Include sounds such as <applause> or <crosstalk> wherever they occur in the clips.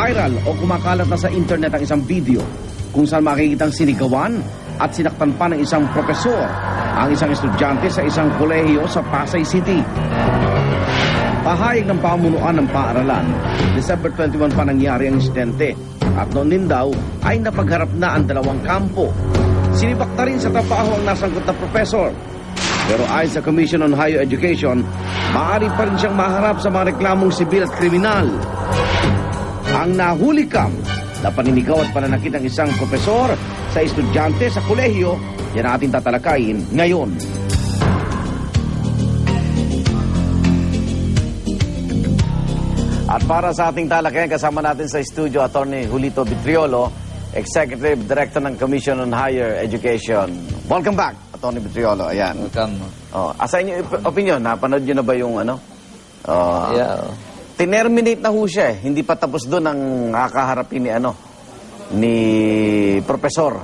Viral o kumakalat na sa internet ang isang video kung saan makikitang sinigawan at sinaktan pa ng isang propesor ang isang estudyante sa isang kolehiyo sa Pasay City. Pahayag ng pamunuan ng paaralan, December 21 pa nangyari ang insidente at noon din daw ay napagharap na ang dalawang kampo. Sinibakta rin sa trabaho ang nasangkot na profesor. Pero ayon sa Commission on Higher Education, maaari pa rin siyang maharap sa mga reklamong sibil at kriminal. Ang nahuli kam na paninigaw at pananakit ng isang profesor sa estudyante sa kolehiyo, yan ang ating tatalakayin ngayon. At para sa ating talakayan, kasama natin sa studio, Attorney Julito Vitriolo, Executive Director ng Commission on Higher Education. Welcome back, Attorney Vitriolo. Ayan. Welcome. Oh, asa inyo op- opinion? Napanood nyo na ba yung ano? Oh, Yeah. Tinerminate na ho siya eh. Hindi pa tapos doon ang kakaharapin ni ano? Ni Profesor.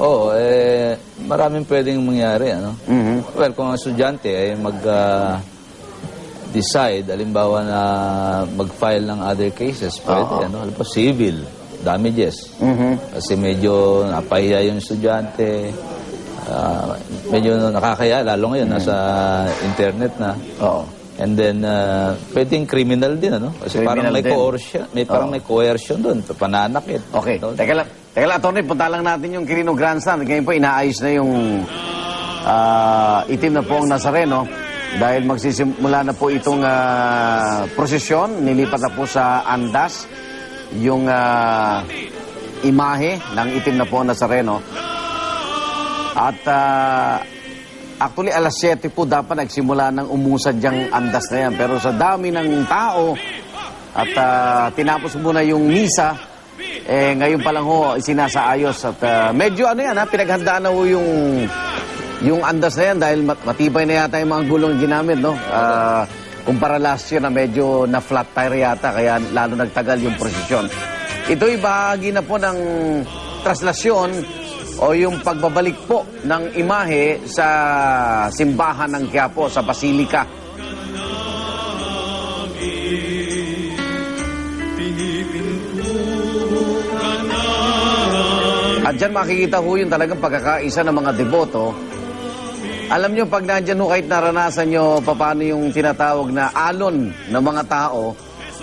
Oo, eh, maraming pwedeng mangyari, ano? Mhm. Well, kung ang estudyante ay mag ah, decide, alimbawa na mag-file ng other cases, pwede, ano? Alam po, civil, damages. Mhm. Kasi medyo napahiya yung estudyante, ah, medyo nakakaya, lalo ngayon, nasa internet na. Oo. And then, uh, pwedeng criminal din, ano? Kasi Criminal parang may din. coercion, may, parang Oo. may coercion doon, pananakit. Okay. No? Teka lang. Teka lang, Attorney. Punta lang natin yung Quirino Grandstand. Ngayon po, inaayos na yung ah, itim na po ang Nazareno. Dahil magsisimula na po itong ah, prosesyon. Nilipat na po sa Andas yung ah, imahe ng itim na po ang Nazareno. At ah, actually alas 7 po dapat nagsimula ng umusad yung andas na yan. Pero sa dami ng tao at ah, tinapos muna yung misa, eh ngayon pa lang ho sinasaayos at ah, medyo ano yan ha, pinaghandaan na ho yung yung andas na yan dahil mat- matibay na yata yung mga gulong ginamit no. Ah, kumpara last year na medyo na flat tire yata kaya lalo nagtagal yung prosesyon. Ito'y bahagi na po ng traslasyon o yung pagbabalik po ng imahe sa simbahan ng Quiapo, sa Basilika. At dyan makikita ho yung talagang pagkakaisa ng mga deboto. Alam nyo, pag nandyan ho kahit naranasan nyo paano yung tinatawag na alon ng mga tao,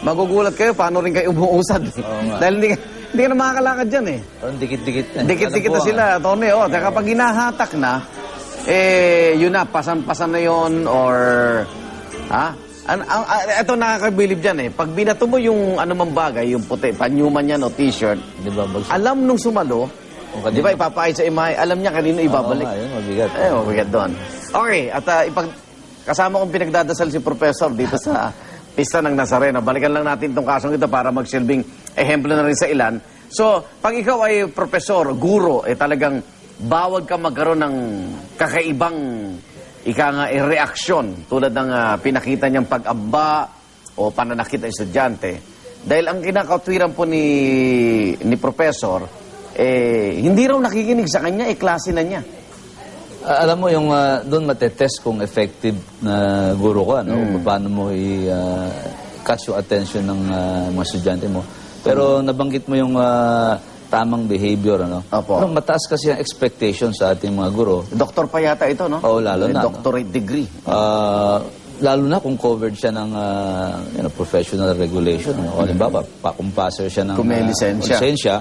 magugulat kayo paano rin kayo <laughs> umuusad. Nga. Dahil hindi, hindi ka na makakalakad dyan eh. Parang dikit-dikit na. Dikit-dikit na sila, Tony. Oh, Kaya kapag hinahatak na, eh, yun na, pasan-pasan na yon or, ha? An, ang, ah, ito nakakabilib dyan eh. Pag binato mo yung anumang bagay, yung puti, panyuman yan o t-shirt, Di ba, bagsak? alam nung sumalo, Kung di ba ipapaay sa imahe, alam niya kanino ibabalik. Oo nga, yun, mabigat. Eh, mabigat doon. Okay, at ah, ipag, kasama kong pinagdadasal si Professor dito sa pista ng Nazareno. Balikan lang natin itong kasong ito para magsilbing ehemplo na rin sa ilan. So, pag ikaw ay profesor, guro, eh talagang bawal ka magkaroon ng kakaibang ika nga eh, reaksyon tulad ng ah, pinakita niyang pag-aba o pananakit ng estudyante. Dahil ang kinakatwiran po ni, ni professor, eh, hindi raw nakikinig sa kanya, eh, klase na niya. Ah, alam mo, yung ah, doon matetest kung effective na guro ka, no? Hmm. Kung Paano mo i-catch yung attention ng ah, mga estudyante mo. Pero nabanggit mo yung ah, tamang behavior, ano? Opo. Pero mataas kasi ang expectation sa ating mga guro. Doktor pa yata ito, no? Oo, lalo May na, no? Doctorate degree. Ah, lalo na kung covered siya ng ah, you know, professional regulation. Ano? O, halimbawa, pa, kung passer siya ng Kung may ah, lisensya. lisensya,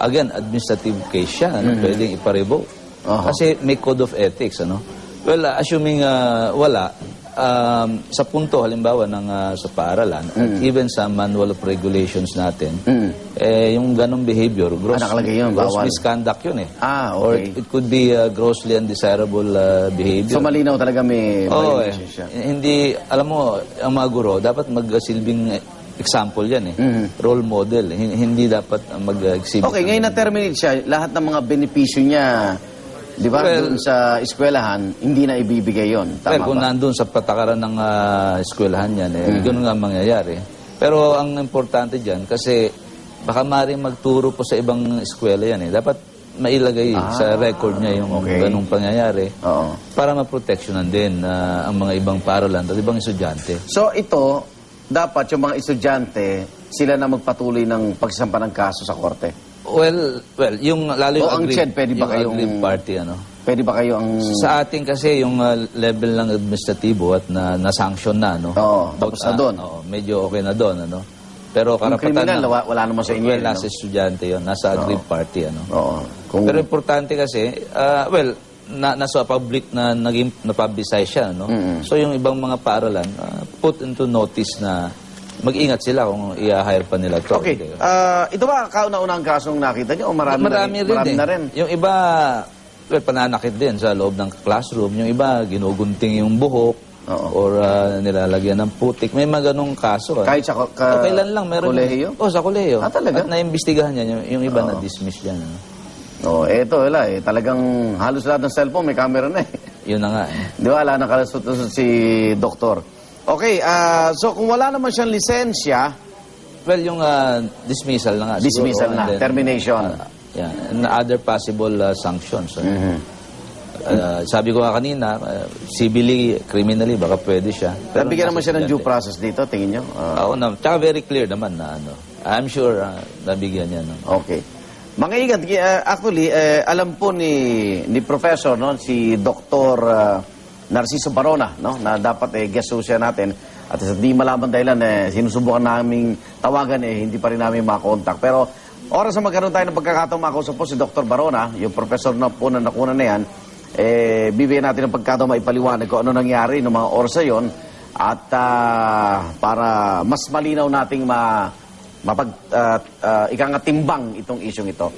again, administrative case siya. Ano? Pwedeng iparevoke. Aha. Kasi may code of ethics. Ano? Well, ah, assuming ah, wala, um, sa punto halimbawa ng ah, sa paaralan, at even sa manual of regulations natin, Mm. eh, yung ganong behavior, gross, Ah, yun, gross bawal. misconduct yun eh. Ah, Or okay. it could be ah, grossly undesirable ah, behavior. So malinaw talaga may Oo eh. siya. Hindi, alam mo, ang mga guro, dapat magsilbing example yan eh. Mhm. Role model. Hin- Hindi dapat mag-exhibit. Okay, ngayon na-terminate siya, lahat ng mga benepisyo niya, di ba, Well- doon sa eskwelahan, hindi na ibibigay yon Tama Pero kung ba? nandun sa patakaran ng uh, eskwelahan yan, eh, Mhm. ganun nga ang mangyayari. Pero ang importante dyan, kasi baka maaaring magturo po sa ibang eskwela yan eh. Dapat mailagay Ah, sa record niya yung okay. ganung pangyayari Oo. para maproteksyonan din ah, ang mga ibang paralan at ibang estudyante. So ito, dapat yung mga estudyante, sila na magpatuloy ng pagsampa ng kaso sa korte? Well, well, yung lalo yung O ang aggrieved- CHED, pwede ba yung kayong- aggrieved party, ano? Pwede ba kayo ang... Sa atin kasi yung uh, level ng administratibo at na, na-sanction na, no? Oo, tapos na ah, doon. oo, medyo okay na doon, ano? Pero Yung karapatan criminal, na- wala, wala naman sa inyo. well, yun, no? nasa estudyante yon nasa aggrieved party, ano? Oo. Kung, Pero importante kasi, ah, well, na, nasa public na naging na-publicize siya, no? So yung ibang mga paaralan, ah, put into notice na mag-ingat sila kung i-hire pa nila to. okay. Ah, ito ba kauna-unang kasong nakita niyo o marami, marami, na, rin, marami eh. na rin? Yung iba, well, pananakit din sa loob ng classroom. Yung iba, ginugunting yung buhok Oo. or ah, nilalagyan ng putik. May mga ganong kaso. ah. Kahit sa ka- O, kailan lang meron. kolehiyo? Oh, sa kolehiyo. Ah, talaga? At naimbestigahan niya. Yung, yung iba na-dismiss yan. ano. Oo, eto, wala eh. Talagang halos lahat ng cellphone may camera na eh. Yun na nga. Eh. Di ba? Wala nang kalasot si doktor. Okay, ah, so kung wala naman siyang lisensya, Well, yung ah, dismissal na nga. siguro, dismissal and na, then, termination. ah, yeah, and other possible ah, sanctions. ah. Mhm. Ah, sabi ko nga kanina, ah, civilly, criminally, baka pwede siya. Pero Nabigyan naman siya ng due process dito, tingin nyo? Ah, Oo na. Tsaka very clear naman na ano. I'm sure ah, nabigyan niya. No? okay. Mga ingat, uh, actually, eh, alam po ni, ni Professor, no, si Dr. ah, Narciso Barona, no, na dapat eh, guest host siya natin. At sa di malaman dahilan, eh, sinusubukan naming tawagan, eh, hindi pa rin namin makontak. Pero oras na magkaroon tayo ng pagkakataong makausap po si Dr. Barona, yung professor na po na nakuna na yan, eh, bibigyan natin ng pagkakataong maipaliwanag kung ano nangyari noong mga oras na yun at ah, para mas malinaw nating ma mapag uh, uh, ikangatimbang itong isyong ito.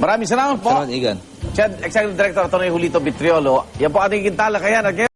Maraming salamat po. Salamat, Igan. Chad, Executive Director Atty. Julito Vitriolo. Yan po ating kintala kaya.